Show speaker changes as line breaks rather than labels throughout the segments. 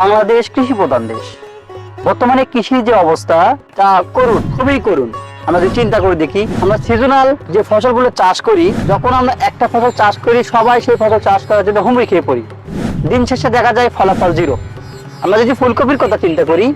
বাংলাদেশ কৃষি প্রধান দেশ। বর্তমানে কৃষির যে অবস্থা, তা করুন, খুবই করুন। আমরা যদি চিন্তা করে দেখি, আমরা সিজনাল যে ফসলগুলো চাষ করি, যখন আমরা একটা ফসল চাষ করি, সবাই সেই ফসল চাষ করার জন্য হুমড়ি খেয়ে পড়ি। দিন শেষে দেখা যায় ফলাফল জিরো আমরা যদি ফুলকপির কথা চিন্তা করি,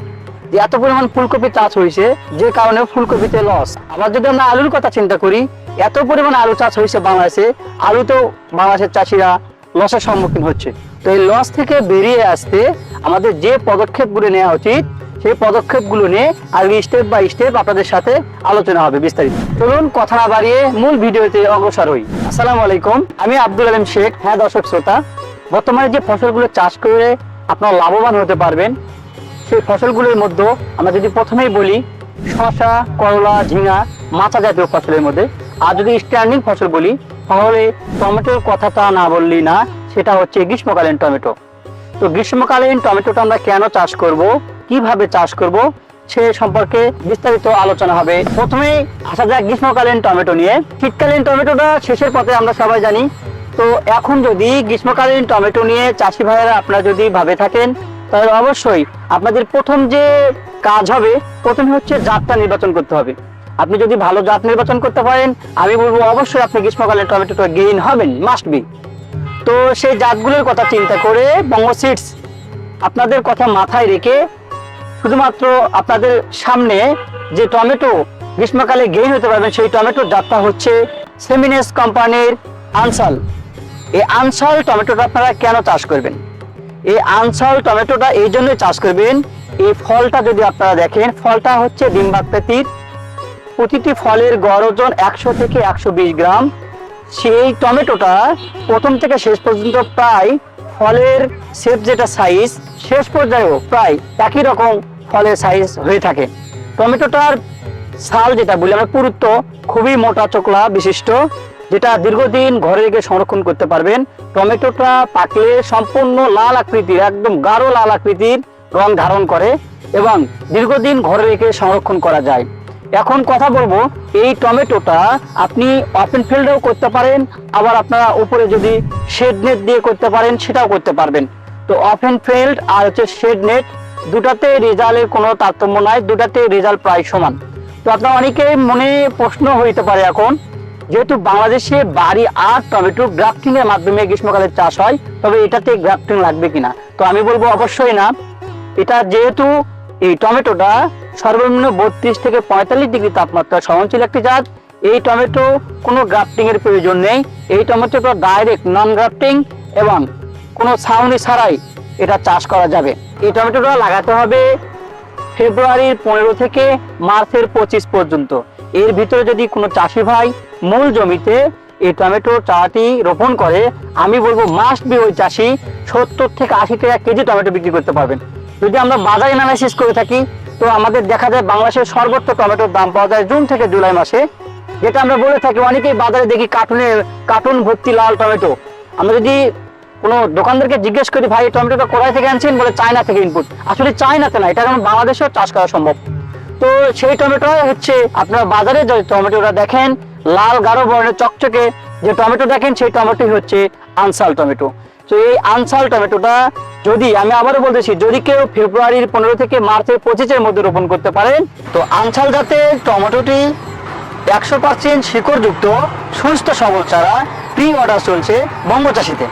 যে এত পরিমাণ ফুলকপি চাষ হয়েছে, যে কারণে ফুলকপিতে লস আবার যদি আমরা আলুর কথা চিন্তা করি, এত পরিমাণ আলু চাষ হয়েছে বাংলাদেশে আলুতেও বাংলাদেশের চাষিরা লসের সম্মুখীন হচ্ছে। তো এই লস থেকে বেরিয়ে আসতে আমাদের যে পদক্ষেপগুলো নেওয়া উচিত, সেই পদক্ষেপগুলো নিয়ে আগে স্টেপ বাই স্টেপ আপনাদের সাথে আলোচনা হবে বিস্তারিত। চলুন কথা না বাড়িয়ে মূল ভিডিওতে অগ্রসর হই। আসসালামু আলাইকুম, আমি আব্দুল আলম শেখ হ্যাঁ দর্শক শ্রোতা। বর্তমানে যে ফসলগুলো চাষ করে আপনারা লাভবান হতে পারবেন, সেই ফসলগুলোর মধ্যে আমরা যদি প্রথমেই বলি, শসা, করলা, ঝিঙা মাচা জাতীয় ফসলের মধ্যে। আর যদি স্ট্যান্ডিং ফসল বলি, তাহলে টমেটোর কথাটা না বললি না, সেটা হচ্ছে গ্রীষ্মকালীন টমেটো তো গ্রীষ্মকালীন টমেটোটা আমরা কেন চাষ করব? কীভাবে চাষ করব? সে সম্পর্কে বিস্তারিত আলোচনা হবে। প্রথমে আসা যাক গ্রীষ্মকালীন টমেটো নিয়ে। শীতকালীন টমেটোটা শেষের পথে আমরা সবাই জানি। তো এখন যদি গ্রীষ্মকালীন টমেটো নিয়ে চাষি ভাইয়েরা আপনারা যদি ভাবে থাকেন, তাহলে অবশ্যই আপনাদের প্রথম যে কাজ হবে, প্রথমে হচ্ছে জাতটা নির্বাচন করতে হবে। আপনি যদি ভালো জাত নির্বাচন করতে পারেন, আমি বলব অবশ্যই আপনি গ্রীষ্মকালীন টমেটোটা গেইন হবেন মাস্ট বি তো সেই জাতগুলোর কথা চিন্তা করে বঙ্গ সিডস আপনাদের কথা মাথায় রেখে শুধুমাত্র আপনাদের সামনে যে টমেটো গ্রীষ্মকালে গেইন হতে পারবেন, সেই টমেটোর জাতটা হচ্ছে সেমিনেস কোম্পানির আনসাল। এই আনসাল টমেটোটা আপনারা কেন চাষ করবেন? এই আনসাল টমেটোটা এই জন্যই চাষ করবেন, এই ফলটা যদি আপনারা দেখেন, ফলটা হচ্ছে ডিম্বাকৃতির। প্রতিটি ফলের গড় ওজন একশো থেকে একশো বিশ গ্রাম। সেই টমেটোটা প্রথম থেকে শেষ পর্যন্ত প্রায় ফলের শেপ যেটা সাইজ শেষ পর্যায়েও প্রায় একই রকম ফলের সাইজ হয়ে থাকে। টমেটোটার ছাল যেটা বলি আমরা, পুরুত্ব খুবই মোটা চোকলা বিশিষ্ট, যেটা দীর্ঘদিন ঘরে রেখে সংরক্ষণ করতে পারবেন। টমেটোটা পাকলে সম্পূর্ণ লাল আকৃতির, একদম গাঢ় লাল আকৃতির রং ধারণ করে এবং দীর্ঘদিন ঘরে রেখে সংরক্ষণ করা যায়। এখন কথা বলব, এই টমেটোটা আপনি ওপেন ফিল্ডেও করতে পারেন, আবার আপনারা উপরে যদি শেড নেট দিয়ে করতে পারেন, সেটাও করতে পারবেন। তো ওপেন ফিল্ড আর হচ্ছে শেড নেট দুটাতে রেজাল্টের কোনো তারতম্য নাই, দুটাতে রেজাল্ট প্রায় সমান। তো আপনার অনেকেই মনে প্রশ্ন হইতে পারে এখন, যেহেতু বাংলাদেশে বাড়ি আর টমেটো গ্রাফটিং এর মাধ্যমে গ্রীষ্মকালে চাষ হয়, তবে এটাতে গ্রাফটিং লাগবে কিনা? তো আমি বলব অবশ্যই না। এটা যেহেতু এই টমেটোটা সর্বনিম্ন বত্রিশ থেকে পঁয়তাল্লিশ ডিগ্রি তাপমাত্রা সহনশীল একটি জাত। এই টমেটো কোনো গ্রাফটিং এর প্রয়োজন নেই। এই টমেটোটা ডাইরেক্ট নন গ্রাফটিং এবং কোনো ছাউনি ছাড়াই এটা চাষ করা যাবে। এই টমেটোটা লাগাতে হবে ফেব্রুয়ারির পনেরো থেকে মার্চের পঁচিশ পর্যন্ত। এর ভিতরে যদি কোনো চাষি ভাই মূল জমিতে এই টমেটো চারাটি রোপণ করে, আমি বলব মাস্ট বি ওই চাষি সত্তর থেকে আশি টাকা কেজি টমেটো বিক্রি করতে পারবেন। যদি আমরা বাজার অ্যানালাইসিস করে থাকি তো আমাদের দেখা যায় বাংলাদেশের সর্বোচ্চ টমেটোর দাম পাওয়া যায় জুন থেকে জুলাই মাসে। যেটা আমরা বলে থাকি, অনেকেই বাজারে দেখি কার্টুনে কার্টুন ভর্তি লাল টমেটো। আমরা যদি কোনো দোকানদারকে জিজ্ঞেস করি, ভাই, এই টমেটোটা কোথায় থেকে আনছেন? বলে, চায়না থেকে ইনপুট আসলে চায়নাতে না, এটা এখন বাংলাদেশেও চাষ করা সম্ভব। তো সেই টমেটো হচ্ছে, আপনারা বাজারে যে টমেটোটা দেখেন, লাল গাঢ় বর্ণের চকচকে, যে টমেটো দেখেন, সেই টমেটোই হচ্ছে আনসাল টমেটো। তো এই আনসাল টমেটোটা যদি, আমি আবারও বলতেছি, যদি কেউ ফেব্রুয়ারির পনেরো থেকে মার্চের পঁচিশের মধ্যে রোপণ করতে পারেন, তো আনসাল জাতের টমেটোটি একশো পার্সেন্ট শিকড়যুক্ত, সুস্থ সবল চারা প্রি অর্ডার চলছে বঙ্গ চাষিতে